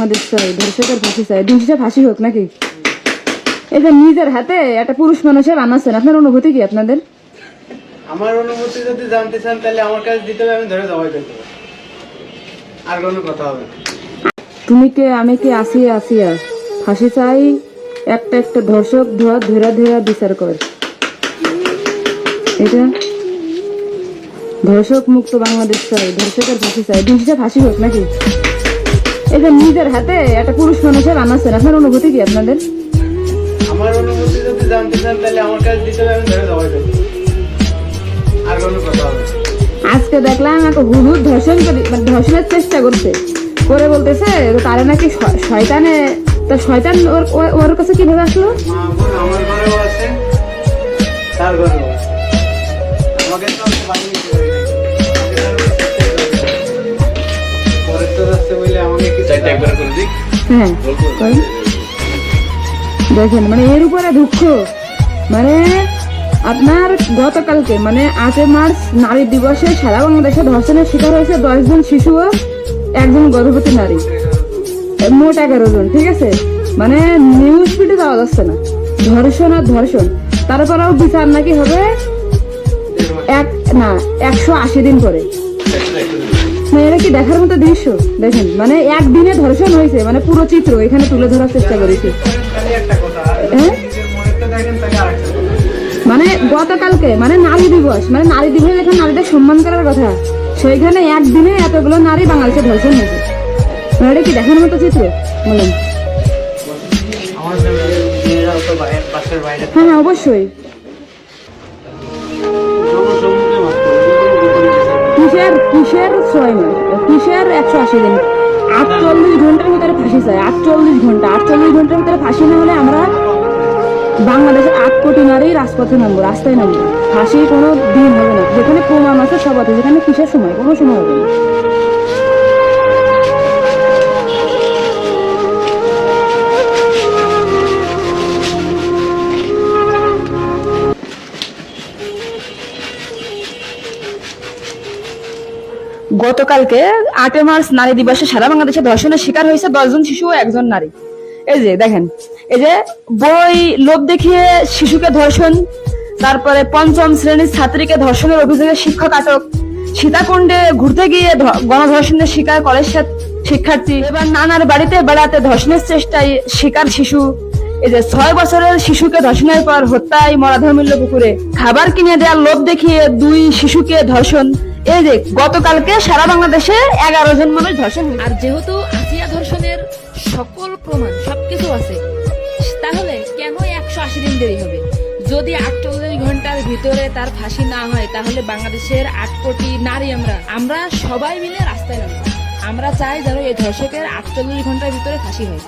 বাংলাদেশ চাই ধর্ষকের ফাঁসি চাই দিন শেষে ফাঁসি হোক নাকি? এই যে নিজের হাতে একটা পুরুষ মানুষের আপনার অনুভূতি কি আপনাদের? আমার অনুভূতি যদি জানতে চান তাহলে আমার কাছে দিতে হবে আমি ধরে জবাই করতে আর কোনো কথা হবে তুমি কে আমি কে আসিয়া আসিয়া ফাঁসি চাই একটা একটা ধর্ষক ধরা ধরা ধরা বিচার কর। এটা? ধর্ষক মুক্ত বাংলাদেশ চাই ধর্ষকের ফাঁসি চাই দিন শেষে ফাঁসি হোক নাকি? এই যে নিজের হাতে একটা পুরুষ মানুষের বানাচ্ছেন আপনার অনুভূতি কি আপনাদের? আমার অনুভূতি যদি জানতে চান তাহলে আমার কাছে দিতে আমি ধরে জবাই আর কোনো কথা হবে আজকে দেখলাম একটা হুদুদ ধর্ষণ করি মানে ধর্ষণের চেষ্টা করছে। করে বলতেছে তারা নাকি শয়তানে তা শয়তান ওর ওর- ওর কাছে কীভাবে আসলো? আমার ঘরেও আছে তার ঘরেও আছে। আমাকে তো হ্যাঁ। দেখেন মানে এর উপরে দুঃখ। মানে আপনার গতকালকে মানে আটই মার্চ নারী দিবসে সারা বাংলাদেশে ধর্ষণের শিকার হয়েছে দশজন শিশু ও একজন গর্ভবতী নারী। মোট এগারো জন ঠিক আছে? মানে নিউজ ফিডে দেওয়া যাচ্ছে না। ধর্ষণ আর ধর্ষণ। তারপরেও বিচার নাকি হবে এক না একশো আশি দিন পরে। এটা কি দেখার মতো দৃশ্য? দেখেন মানে একদিনে ধর্ষণ হয়েছে মানে পুরো চিত্র এখানে তুলে ধরার চেষ্টা করেছি। হ্যাঁ? মানে গতকালকে মানে নারী দিবস মানে নারী দিবস এখানে নারীদের সম্মান করার কথা সেইখানে একদিনে এতগুলো নারী বাংলাদেশে ধর্ষণ হয়েছে। মানে এটা কি দেখার মতো চিত্র? বলেন। হ্যাঁ হ্যাঁ অবশ্যই। ছয় মাস কিসের একশো আশি দিন? আটচল্লিশ ঘণ্টার ভিতরে ফাঁসি চাই, আটচল্লিশ ঘণ্টা। আটচল্লিশ ঘণ্টার ভিতরে ফাঁসি না হলে আমরা বাংলাদেশের আট কোটি নারী রাজপথে নামবো, রাস্তায় নামবো। ফাঁসি কোনো দিন হবে না। যেখানে প্রমাণ আছে সব আছে, যেখানে কিসের সময়, কোনো সময় হবে না। গতকালকে আটই মার্চ নারী দিবসে সারা বাংলাদেশে ধর্ষণের শিকার হয়েছে দশজন শিশু ও একজন নারী। এই যে, দেখেন, এই যে বই, লোভ দেখিয়ে শিশুকে ধর্ষণ, তারপরে পঞ্চম শ্রেণির ছাত্রীকে ধর্ষণের অভিযোগে শিক্ষক আটক, সীতাকুণ্ডে ঘুরতে গিয়ে গণধর্ষণের শিকার কলেজ শিক্ষার্থী, এবার নানার বাড়িতে বেড়াতে ধর্ষণের চেষ্টায় শিকার শিশু। এই যে ছয় বছরের শিশুকে ধর্ষণের পর হত্যায় মরাধর্মিল্য পুকুরে খাবার কিনে দেওয়ার লোভ দেখিয়ে দুই শিশুকে ধর্ষণ। এই যে, গতকালকে সারা বাংলাদেশে এগারো জন মানুষ ধর্ষণ আর যেহেতু আসিয়া ধর্ষণের সকল প্রমাণ সবকিছু আছে, তাহলে কেন একশো আশি দিন দেরি হবে? যদি আটচল্লিশ ঘণ্টার ভিতরে তার ফাঁসি না হয়, তাহলে বাংলাদেশের আট কোটি নারী আমরা আমরা সবাই মিলে রাস্তায় নামবো। আমরা চাই যেন এই ধর্ষকের আটচল্লিশ ঘণ্টার ভিতরে ফাঁসি হয়।